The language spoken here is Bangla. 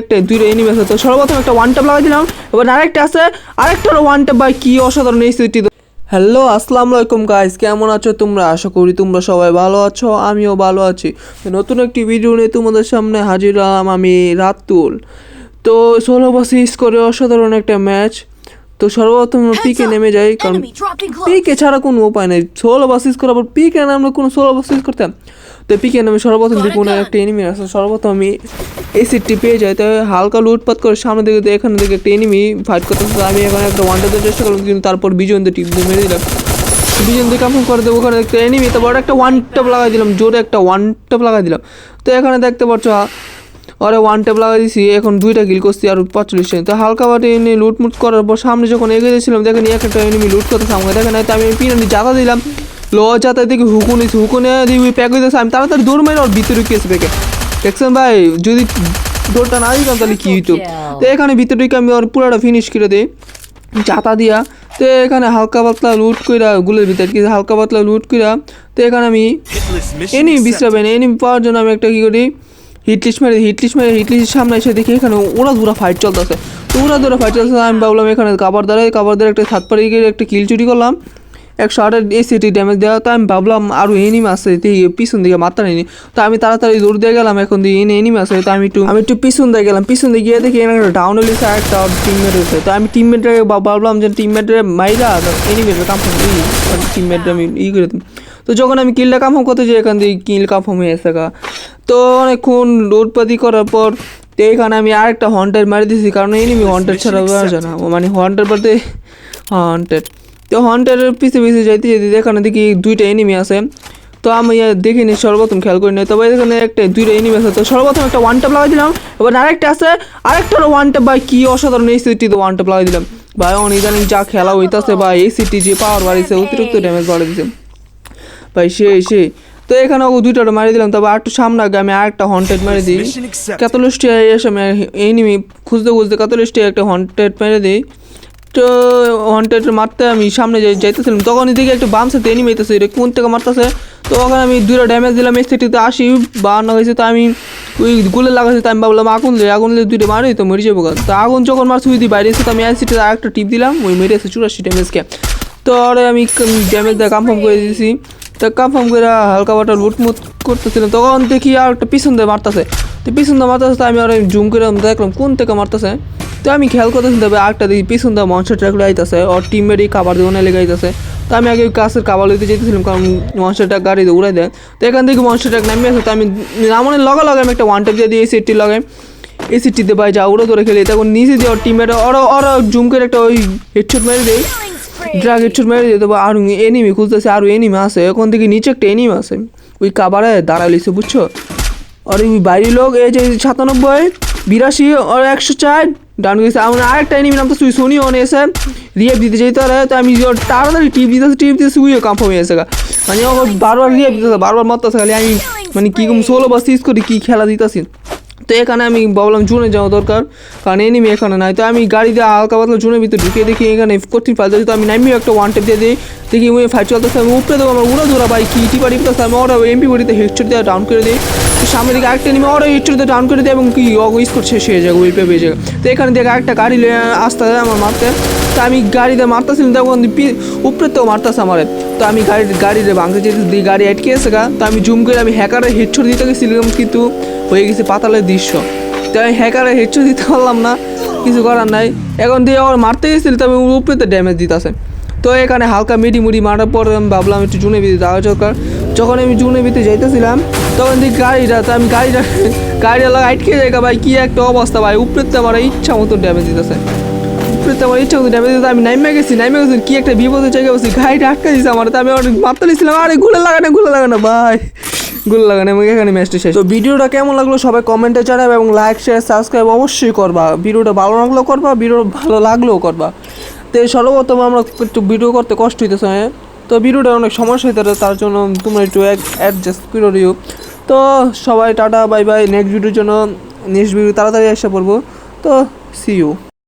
একটা দুইটা এনিমি আছে। তো সর্বপ্রথম একটা ওয়ান ট্যাপ লাগাই দিলাম। এবার আরেকটা আছে আরেকটার ওয়ান ট্যাপ ভাই কি অসাধারণ এই হ্যালো আসসালামু আলাইকুম গাইস কেমন আছো তোমরা? আশা করি তোমরা সবাই ভালো আছো আমিও ভালো আছি। নতুন একটি ভিডিও নিয়ে তোমাদের সামনে হাজির হলাম আমি রাতুল। তো ষোলো বাসিস করে অসাধারণ একটা ম্যাচ তো সর্বপ্রথম পিকে নেমে যাই কারণ পিকে ছাড়া কোনো উপায় নেই। ষোলো বাসিস করার পর পিকে আমরা কোনো ষোলো বাসিস করতাম। তো পিকে নামে সর্বপ্রথম দেখি কোনো একটা এনিমি আছে। সর্বপ্রথম আমি এই পেয়ে যায়। তো হালকা লুটপাত করে সামনে দিকে এখানে দিকে একটা এনিমি ফাইট করতে আমি এখানে একটা ওয়ান দেওয়ার চেষ্টা করলাম, কিন্তু তারপর দিয়ে টিপ দিয়ে মেরে দিলাম। বিজন দিয়ে কাম করে দেবো, ওখানে একটা এনিমি তো বড় একটা ওয়ান টপ লাগাই দিলাম, জোরে একটা ওয়ান টপ লাগাই দিলাম। তো এখানে দেখতে পাচ্ছ আরে ওয়ান ট্যাপ লাগাই দিছি, এখন দুইটা কিল করছি আর পঁয়তাল্লিশ তো হালকা বাটে এনে লুটমুট করার পর সামনে যখন এগিয়ে দিয়েছিলাম দেখেন এক একটা এনিমি লুট করতে সামনে দেখেন তো আমি পিনানি জাতা দিলাম। ল জাতা দেখি হুকুন হুকুনে দিবি প্যাক হয়ে আমি তাড়াতাড়ি দৌড় মেরে, ওর ভিতরে কেস পেকে দেখছেন ভাই? যদি দৌড়টা না দিতাম তাহলে কি হইতো? তো এখানে ভিতরে ঢুকে আমি ওর পুরোটা ফিনিশ করে দিই। চাতা দিয়া। তো এখানে হালকা পাতলা লুট কইরা গুলের ভিতর কি হালকা পাতলা লুট কইরা তো এখানে আমি এনিমি বিশ্রাবে না এনিমি পাওয়ার জন্য আমি একটা কি করি হিটলিস্ট মেরে হিটলিস্ট মেরে হিটলিস্টের সামনে এসে দেখি এখানে ওরা দুরা ফাইট চলতেছে। তো ওরা দুরা ফাইট চলতেছে আমি ভাবলাম এখানে কাবার দ্বারা কাবার দ্বারা একটা ছাদ পাড়ি গিয়ে একটা কিল চুরি করলাম। একশো আটের এসিটি ড্যামেজ দেওয়া তো আমি ভাবলাম আরও এনিমি আছে পিছন দিকে মাত্রা নিনি তো আমি তাড়াতাড়ি দৌড় দিয়ে গেলাম এখন দিয়ে এনে এনিমি আছে তো আমি একটু আমি একটু পিছন দিয়ে গেলাম। পিছন দিয়ে গিয়ে দেখি এখানে ডাউন লিখে একটা টিমমেট আছে তো আমি টিমমেটে ভাবলাম যে টিমমেটের মাইরা এনিমেটের কাম টিমমেটটা আমি ই করে দিই তো যখন আমি কিলটা কামফার্ম করতে যাই এখান দিয়ে কিল কামফার্ম হয়ে গা। তো অনেকক্ষণ লোডপাতি করার পর তো এখানে আমি আরেকটা হন্টেড মারি দিয়েছি কারণ এনিমি হন্টেড ছাড়া আসে না। মানে হন্টেড বলতে হন্টেড তো হন্টেডের পিছে পিছে যাইতে যেতে এখানে দেখি দুইটা এনিমি আছে। তো আমি দেখিনি সর্বপ্রথম খেয়াল করি নাই তবে এখানে একটা দুইটা এনিমি আছে। তো সর্বপ্রথম একটা ওয়ান ট্যাপ লাগাই দিলাম। এবার আরেকটা আছে আরেকটার ওয়ান ট্যাপ ভাই কি অসাধারণ এই সিটিতে ওয়ান ট্যাপ লাগাই দিলাম। ভাই অন ইদানিং যা খেলা হইতাছে ভাই এই সিটি যে পাওয়ার বাড়িছে অতিরিক্ত ড্যামেজ বাড়িয়ে দিছে ভাই সে সে তো এখানে ও দুইটা মারি দিলাম। তবে আর একটু সামনে আগে আমি আর একটা হন্টেড মেরে দিই। ক্যাথলিস্টিয়া এসে আমি এনিমি খুঁজতে খুঁজতে ক্যাথলিস্টিয়া একটা হন্টেড মেরে দিই। তো হন্টেড মারতে আমি সামনে যাই যাইতেছিলাম, তখন এদিকে একটা বাম সাথে এনিমি হইতেছে এটা কোন থেকে মারতেছে? তো ওখানে আমি দুটো ড্যামেজ দিলাম এস সিটিতে আসি বান্ন হয়েছে, তো আমি ওই গুলে লাগাইছি, তো আমি ভাবলাম আগুন দিয়ে আগুন দিয়ে দুইটা মারি তো মরে যাব। তো আগুন যখন মারছি, ওই দিয়ে বাইরে এসে তো আমি এস সিটিতে আরেকটা টিপ দিলাম, ওই মেরে এসে চুরাশি ড্যামেজকে তো আর আমি ড্যামেজ দিয়ে কনফার্ম করে দিয়েছি তো কনফার্ম করে হালকা বাটা লুটমুট করতেছিলাম, তখন দেখি আর একটা পিছন দিয়ে মারতেছে। তো পিছন দিয়ে মারতেছে, তো আমি আর জুম করে দেখলাম, কোন থেকে মারতেছে? তো আমি খেয়াল করতেছি তবে আরেকটা দেখি পিছন দিয়ে মনস্টার ট্র্যাক আইতেছে, ওর টিমমেটই কাবার দিয়ে লেগে আইতেছে। তো আমি আগে কাছের কাবার লইতে যেতেছিলাম কারণ মনস্টার ট্র্যাক গাড়ি দিয়ে উড়াই দেয়। তো এখান থেকে মনস্টার ট্র্যাক নামিয়ে আসে, তো আমি নামনের লগে লগে আমি একটা ওয়ান টেপ দিয়ে এই সেটটি লগে। এই সিটটিতে পাই যা উড়ে ধরে খেলি তখন নিচে দিয়ে ওর টিমমেট ওরা ওরা জুম করে একটা ওই হেডশট মেরে দেয়. ড্রাগ হেডশট মেরে দিতে বা আর এনিমি খুঁজতেছে, আর এনিমি আছে। ওখান থেকে নিচে একটা এনিমি আছে। ওই কাবারে দাঁড়াইলিছে বুঝছ? আর ওই বাইরের লোক, এই যে সাতানব্বই, বিরাশি আর একশো চার ডান গেছে আমার আরেকটা এনিমি নাম তো সুই সোনি অন এসে রিয়েপ দিতে যেতে পারে তো আমি তাড়াতাড়ি টিপ দিতেছি টিপ দিতে সুইও কনফার্ম হয়ে গেছে মানে ও বারবার রিয়েপ দিতেছে বারবার মরতেছে খালি আমি মানে কি ষোলো বা সিজ করি, কী খেলা দিতেছি তো এখানে আমি ভাবলাম জুনে যাওয়া দরকার, কারণ এনিমি এখানে নাই। তো আমি গাড়ি দিয়ে হালকা পাতলা জুনের ভিতরে ঢুকিয়ে দেখি, এখানে কঠিন ফাইল তো আমি নামিও একটা ওয়ান টেপ দিয়ে দিই। দেখি উনি ফাইট চলতেছে আমি উপরে দেবো আমার উড়া ধরা ভাই কি টিপা টিপতেছে আমি ওরা এমপি বডিতে হেডশট দিয়ে ডাউন করে দিই তো সামনে দিকে আরেকটা নেমে ওরা হেডশট দিয়ে ডাউন করে দিই এবং কি স্কোর শেষ হয়ে যাবে ওই পেয়ে যাবে তো এখানে দেখে আরেকটা গাড়ি আসতে আমার মারতে তো আমি গাড়িতে মারতেছিলাম তখন উপরের তো মারতেছে আমার তো আমি গাড়ি গাড়িতে ভাঙতে যেতে গাড়ি আটকে এসে গা তো আমি জুম করে আমি হ্যাকারের হেডশট দিতে গেছিলাম কিন্তু হয়ে গেছে পাতালের দৃশ্য তো আমি হ্যাকারে হেডশট দিতে পারলাম না কিছু করার নাই এখন দিয়ে আবার মারতে গেছিল তবে উপরেতে ড্যামেজ দিতেছে তো এখানে হালকা মিডি মুড়ি মারার পর আমি ভাবলাম একটু জুনে বিতে যাওয়া দরকার যখন আমি জুনে বিতে যাইতেছিলাম, তখন দেখি গাড়িটা, তো আমি গাড়িটা গাড়িটা লাগা আটকে যাই ভাই, কী একটা অবস্থা ভাই। উপরেতে আমার ইচ্ছা মতো ড্যামেজ দিতেছে। উপরেতে আমার ইচ্ছা মতো ড্যামেজ দিতে আমি নাইমে গেছি নাইমে গেছি, কি একটা বিপদের জায়গায় বসি গাড়িটা আটকে দিয়েছে আমার, তো আমি আমার মারতে নিয়েছিলাম আরে গুলে লাগানো গুলে লাগানো ভাই, গুলো লাগানো এবং এখানে ম্যাচটা শেষ। তো ভিডিওটা কেমন লাগল সবাই কমেন্টে জানাবে এবং লাইক শেয়ার সাবস্ক্রাইব অবশ্যই করবা। ভিডিওটা ভালো লাগলেও করবা ভিডিও ভালো লাগলেও করবা। তো এই সর্বপ্রথম আমরা একটু ভিডিও করতে কষ্ট হইতেছে হ্যাঁ? তো ভিডিওটা অনেক সমস্যা হইতে তার জন্য তোমরা একটু অ্যাডজাস্ট করে দিও তো সবাই টাটা বাই বাই নেক্সট ভিডিওর জন্য নেক্সট ভিডিও তাড়াতাড়ি আসা পড়ব। তো সি ইউ